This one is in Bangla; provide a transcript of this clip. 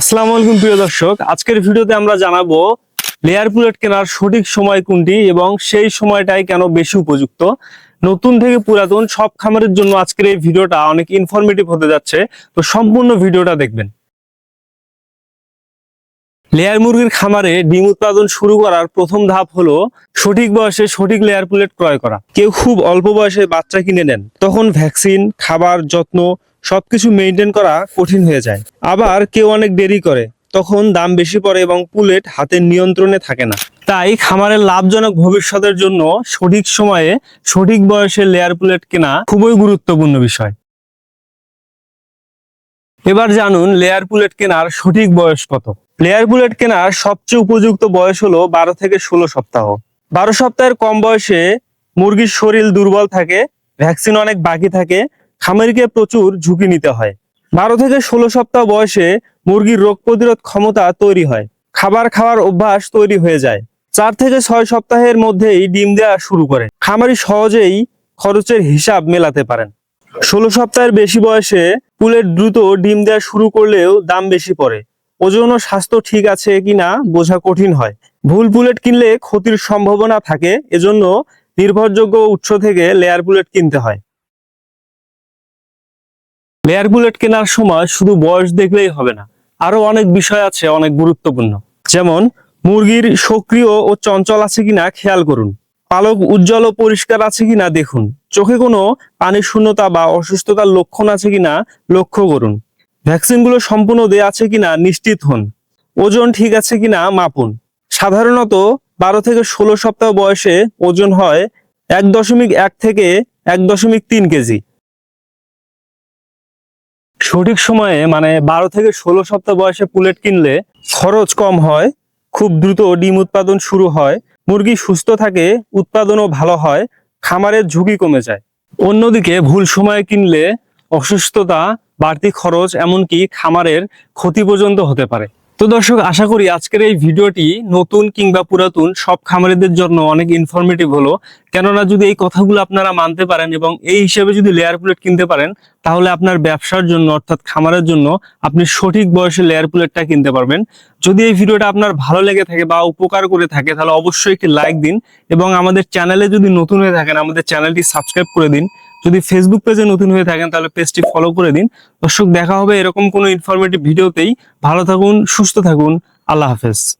আসসালামু আলাইকুম প্রিয় দর্শক। আজকের ভিডিওতে আমরা জানাব লেয়ার পুলেট কেনার সঠিক সময় কোনটি এবং সেই সময়টাই কেন বেশি উপযুক্ত। নতুন থেকে পুরাতন সব খামারের জন্য আজকের এই ভিডিওটা অনেক ইনফরমেটিভ হতে যাচ্ছে। তো সম্পূর্ণ ভিডিওটা দেখবেন। লেয়ার মুরগির খামারে ডিম উৎপাদন শুরু করার প্রথম ধাপ হলো সঠিক বয়সে সঠিক লেয়ার পুলেট ক্রয় করা। কেউ খুব অল্প বয়সে বাচ্চা কিনে নেন, তখন ভ্যাকসিন, খাবার যত্ন সবকিছু মেনটেন করা কঠিন হয়ে যায়। আবার কেউ অনেক দেরি করে, তখন দাম বেশি পড়ে এবং পুলেট হাতের নিয়ন্ত্রণে থাকে না। তাই খামারের লাভজনক ভবিষ্যতের জন্য সঠিক সময়ে সঠিক বয়সে লেয়ার পুলেট কেনা খুবই গুরুত্বপূর্ণ বিষয়। এবার জানুন লেয়ার পুলেট কেনার সঠিক বয়স কত। লেয়ার বুলেট কেনার সবচেয়ে উপযুক্ত বয়স হলো বারো থেকে ষোলো সপ্তাহ। বারো সপ্তাহের কম বয়সে মুরগির শরীর দুর্বল থাকে, ভ্যাকসিন অনেক বাকি থাকে, খামারিকে প্রচুর ঝুঁকি নিতে হয়। বারো থেকে ষোলো সপ্তাহ বয়সে মুরগির রোগ প্রতিরোধ ক্ষমতা তৈরি হয়, খাবার খাওয়ার অভ্যাস তৈরি হয়ে যায়। চার থেকে ছয় সপ্তাহের মধ্যেই ডিম দেওয়া শুরু করে। খামারি সহজেই খরচের হিসাব মেলাতে পারেন। ষোলো সপ্তাহের বেশি বয়সে পুলেট দ্রুত ডিম দেওয়া শুরু করলেও দাম বেশি পড়ে। ওজন ও স্বাস্থ্য ঠিক আছে কিনা বোঝা কঠিন হয়। ভুল বুলেট কিনলে ক্ষতির সম্ভাবনা থাকে, এজন্য নির্ভরযোগ্য উৎস থেকে লেয়ার বুলেট কিনতে হয়। লেয়ার বুলেট কেনার সময় শুধু বয়স দেখলেই হবে না, আরও অনেক বিষয় আছে, অনেক গুরুত্বপূর্ণ। যেমন, মুরগির সক্রিয় ও চঞ্চল আছে কিনা খেয়াল করুন। পালক উজ্জ্বল ও পরিষ্কার আছে কিনা দেখুন। চোখে কোনো পানির শূন্যতা বা অসুস্থতার লক্ষণ আছে কিনা লক্ষ্য করুন। ভ্যাকসিনগুলো সম্পূর্ণ দেয়া আছে কিনা নিশ্চিত হন। ওজন ঠিক আছে কিনা মাপুন। সাধারণত বারো থেকে ষোলো সপ্তাহ বয়সে ওজন হয় এক দশমিক এক থেকে এক দশমিক তিন কেজি। সঠিক সময়ে মানে বারো থেকে ষোলো সপ্তাহ বয়সে পুলেট কিনলে খরচ কম হয়, খুব দ্রুত ডিম উৎপাদন শুরু হয়, মুরগি সুস্থ থাকে, উৎপাদনও ভালো হয়, খামারের ঝুঁকি কমে যায়। অন্যদিকে ভুল সময়ে কিনলে অসুস্থতা বাড়তি খরচ, এমনকি খামারের ক্ষতি পর্যন্ত হতে পারে। তো দর্শক, আশা করি আজকের এই ভিডিওটি নতুন কিংবা পুরাতন সব খামারিদের জন্য অনেক ইনফরমেটিভ হলো। কেননা যদি এই কথাগুলো আপনারা মানতে পারেন এবং এই হিসেবে যদি লেয়ার প্লেট কিনতে পারেন, তাহলে আপনার ব্যবসার জন্য, অর্থাৎ খামারের জন্য আপনি সঠিক বয়সে লেয়ার প্লেটটা কিনতে পারবেন। যদি এই ভিডিওটা আপনার ভালো লেগে থাকে বা উপকার করে থাকে, তাহলে অবশ্যই একটি লাইক দিন এবং আমাদের চ্যানেলে যদি নতুন হয়ে থাকেন, আমাদের চ্যানেলটি সাবস্ক্রাইব করে দিন। যদি ফেসবুক পেজে নতুন হয়ে থাকেন, তাহলে পেজটি ফলো করে দিন। দর্শক, দেখা হবে এরকম কোনো ইনফরমেটিভ ভিডিওতেই ভালো থাকুন, সুস্থ থাকুন। আল্লাহ হাফেজ।